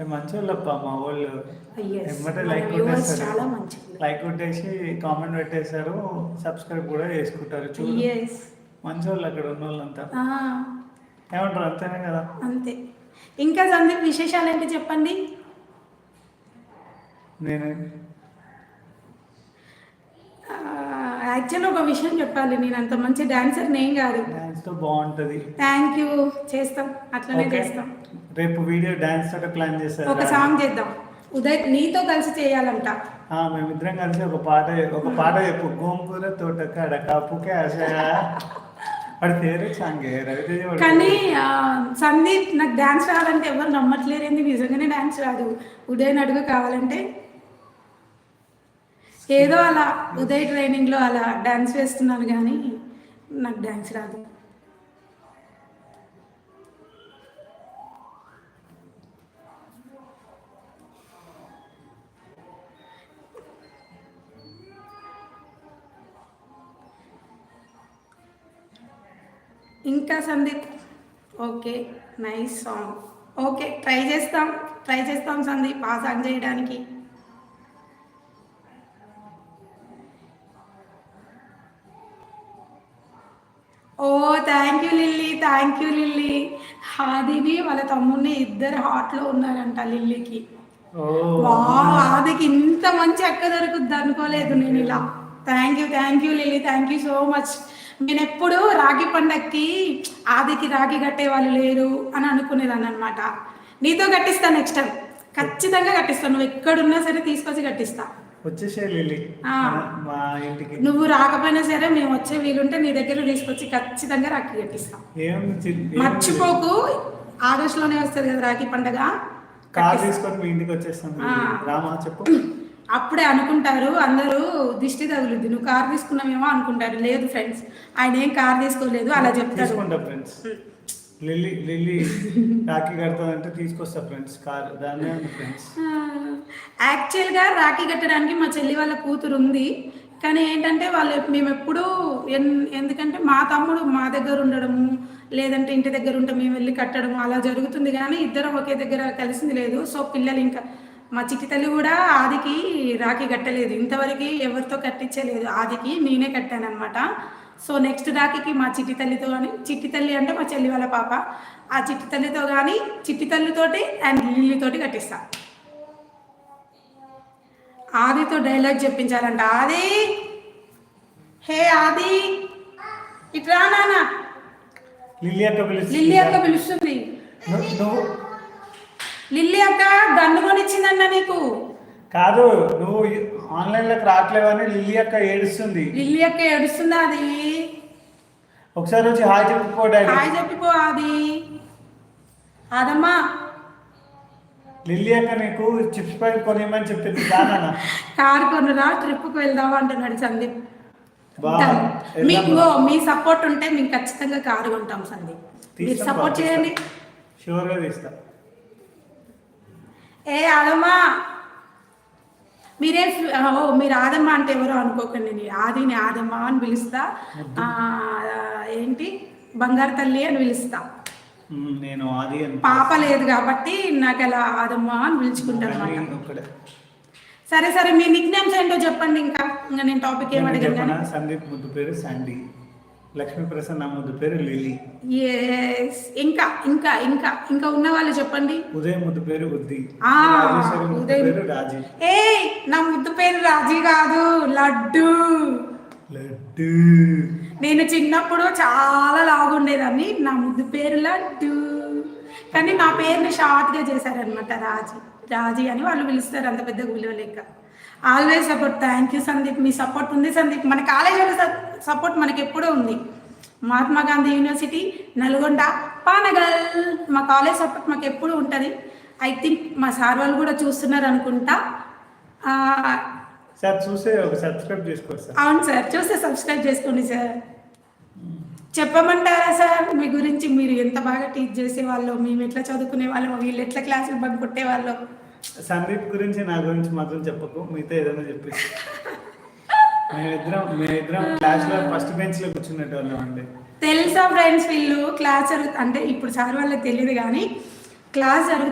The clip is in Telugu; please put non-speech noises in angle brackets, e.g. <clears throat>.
మంచోళ్ళప్ప మా వాళ్ళు? Yes, ఎమ్మటే లైక్ కొట్టేస్తారు. లైక్ కొట్టేసి కామెంట్ పెట్టేస్తారు సబ్స్క్రైబ్ కూడా చేసుకుంటారు చూడు. మంచోళ్ళు అక్కడ ఉన్న వాళ్ళంతా ఏమంటారు? అంతేనే కదా. అంతే. ఇంకా సందీప్ విశేషాలు ఏంటి చెప్పండి? నేను యాక్చువల్ ఒక విషయం చెప్పాలి నేను అంత మంచి డాన్సర్ నేను కాదు. డాన్స్తో బాగుంటది. థ్యాంక్ యూ చేస్తాం. అట్లనే చేస్తాం. రేపు వీడియో డాన్స్ తోటే ప్లాన్ చేస్తారు ఒక సాంగ్ చేద్దాం. ఉదయ్ నీతో కలిసి చేయాలంట. మేమిద్దరం కలిసి ఒక పాట ఒక పాట చెప్పు. గోంగూర తోట కాడ కాపుకే ఆశ. వాడి ఫేవరెట్ సాంగ్ రవితేజ వాడి కానీ సందీప్ నాకు డాన్స్ రావాలంటే ఎవరు నమ్మట్లేరేంది నిజంగానే డాన్స్ రాదు. ఉదయ్ అడుగు కావాలంటే ఏదో అలా ఉదయ్ ట్రైనింగ్లో అలా డాన్స్ వేస్తున్నాను కానీ నాకు డాన్స్ రాదు. ఇంకా Sandeep okay nice song. Okay try చేస్తాం ట్రై చేస్తాం సందీప్ ఆ సాంగ్ చేయడానికి. Thank you Lilly thank you Lilly ఆదిని వాళ్ళ తమ్ముడిని ఇద్దరు హాట్లో ఉన్నారంట లిల్లీకి. ఆదికి ఇంత మంచి అక్క దొరుకుద్ది అనుకోలేదు నేను ఇలా. Thank you thank you Lily thank you so much నేను ఎప్పుడు రాఖీ పండక్కి ఆదికి రాఖీ కట్టే వాళ్ళు లేరు అని అనుకునేదాన్ని అనమాట నీతో కట్టిస్తా నెక్స్ట్ టైం ఖచ్చితంగా కట్టిస్తాను నువ్వు ఎక్కడున్నా సరే తీసుకొచ్చి కట్టిస్తా. వచ్చేసే లిల్లీ. మా ఇంటికి. నువ్వు రాకపోయినా సరే మేము వచ్చే వీలుంటే నీ దగ్గర తీసుకొచ్చి ఖచ్చితంగా రాఖీ కట్టిస్తాం. ఏం మర్చిపోకు. ఆగస్టులోనే వస్తుంది కదా రాఖీ పండగ. కార్ తీసుకొని మీ ఇంటికి వచ్చేస్తాం. రామా చెప్పు. <clears throat> అప్పుడే అనుకుంటారు అందరూ దిష్టి తగులుద్ది. నువ్వు కార్ తీసుకున్నామేమో అనుకుంటారు. లేదు ఫ్రెండ్స్. ఆయన ఏం కార్ తీసుకోలేదు అలా చెప్తారు ఫ్రెండ్స్. లిల్లీ లిల్లీ <laughs> రాఖీ కడతాదంటే తీసుకొస్తా ఫ్రెండ్స్ కార్ దాన్నే ఉంది ఫ్రెండ్స్ యాక్చువల్గా రాఖీ కట్టడానికి మా చెల్లి వాళ్ళ కూతురు ఉంది. కానీ ఏంటంటే వాళ్ళు మేము ఎప్పుడూ ఎన్- ఎందుకంటే మా తమ్ముడు మా దగ్గర ఉండడము లేదంటే ఇంటి దగ్గర ఉంటే మేము వెళ్ళి కట్టడము అలా జరుగుతుంది. కానీ ఇద్దరం ఒకే దగ్గర కలిసింది లేదు. సో పిల్లలు ఇంకా మా చిట్టి తల్లి కూడా ఆదికి రాఖీ కట్టలేదు. ఇంతవరకు ఎవరితో కట్టించలేదు. ఆదికి నేనే కట్టాను అనమాట సో నెక్స్ట్ రాఖీకి మా చిట్టి తల్లితో కానీ చిట్టి తల్లి అంటే మా చెల్లి వాళ్ళ పాప. ఆ చిట్టి తల్లితో కానీ చిట్టి తల్లితోటి అండ్ లిల్లీతోటి కట్టిస్తా. ఆదితో డైలాగ్ చెప్పించాలంట. ఆది! హే ఆది! ఇట్రా నాన్న. లిల్లీ అక్క పిలుస్తుంది. లిల్లీ అక్క పిలుస్తుంది. లిల్లీ అక్క గన్ను కొనిచ్చిందన్న నీకు. కాదు నువ్వు ఆన్లైన్లోకి రావట్లేవని లిల్లీ అక్క ఏడుస్తుంది. లిల్లీ అక్క ఏడుస్తుందా అది? ఒకసారి వచ్చి హాయ్ చెప్పుకో డాడీ. హాయ్ చెప్పిపో ఆది. ఆదమ్మా. లిల్లీ అక్క నీకు చిప్స్ పై కొనియమని చెప్పింది. దానా కారు కొనురా ట్రిప్కి వెళ్దాం అంటున్నాడు సందీప్. మీకు. మీ సపోర్ట్ ఉంటే మేము ఖచ్చితంగా కారు కొంటాం సందీప్. మీరు సపోర్ట్ చేయండి. షూర్గా తీస్తా. ఏ ఆదమ్మా. మీరే ఓ మీరు ఆదమ్మ అంటే ఎవరో అనుకోకండి నేను. ఆదిని ఆదమ్మ అని పిలుస్తా. ఏంటి? బంగారు తల్లి అని పిలుస్తా. నేను ఆది పాప లేదు కాబట్టి నాకు అలా ఆదమ్మ అని పిలుచుకుంటాను. సరే సరే మీ నిక్ నేమ్స్ ఏంటో చెప్పండి ఇంకా. ఇంకా నేను టాపిక్ ఏం నేను అడిగాను చెప్పనా? కానీ. సందీప్ ముద్దు పేరు శాండీ లక్ష్మీ ప్రసన్న ముద్దు పేరు ఎస్ ఇంకా ఇంకా ఇంకా ఇంకా ఉన్న వాళ్ళు చెప్పండి. ఉదయం ముద్దు పేరు ఉద్ది. ఆ, ఉదయం. పేరు రాజీ. ఏ నా ముద్దు పేరు రాజీ కాదు లడ్డు. లడ్డు. నేను చిన్నప్పుడు చాలా లాగుండేదాన్ని నా ముద్దు పేరు లడ్డు. కానీ నా పేరుని షార్ట్గా చేశారనమాట రాజీ. రాజీ అని వాళ్ళు పిలుస్తారు అంత పెద్ద విలువ లెక్క always support. Thank you Sandeep. Me support ఉంది సందీప్. మన కాలేజీలో సపోర్ట్ మనకి ఎప్పుడూ ఉంది. మహాత్మా గాంధీ యూనివర్సిటీ నల్గొండ పానగల్. మా కాలేజ్ సపోర్ట్ మాకు ఎప్పుడూ ఉంటుంది. ఐ థింక్ మా సార్ వాళ్ళు కూడా చూస్తున్నారు అనుకుంటా. సార్ ఒక సబ్స్క్రైబ్ చేసుకోవచ్చు సార్. అవును సార్ చూస్తే సబ్స్క్రైబ్ చేసుకోండి సార్. చెప్పమంటారా సార్? మీ గురించి మీరు ఎంత బాగా టీచ్ చేసే వాళ్ళు మేము ఎట్లా చదువుకునే వాళ్ళం వీళ్ళు ఎట్లా క్లాసులు బంక్ కొట్టే వాళ్ళు సందీప్ గురించి నా గురించి మాత్రం చెప్పకు మిగతా ఏదైనా చెప్పి మేమిద్దరం మేమిద్దరం క్లాస్లో ఫస్ట్ బెంచ్లో కూర్చునేటోళ్ళం అండి. తెలుసా ఫ్రెండ్స్ వీళ్ళు? క్లాస్ జరుగు అంటే ఇప్పుడు సార్ వాళ్ళకి తెలియదు కానీ క్లాస్ జరుగుతుంది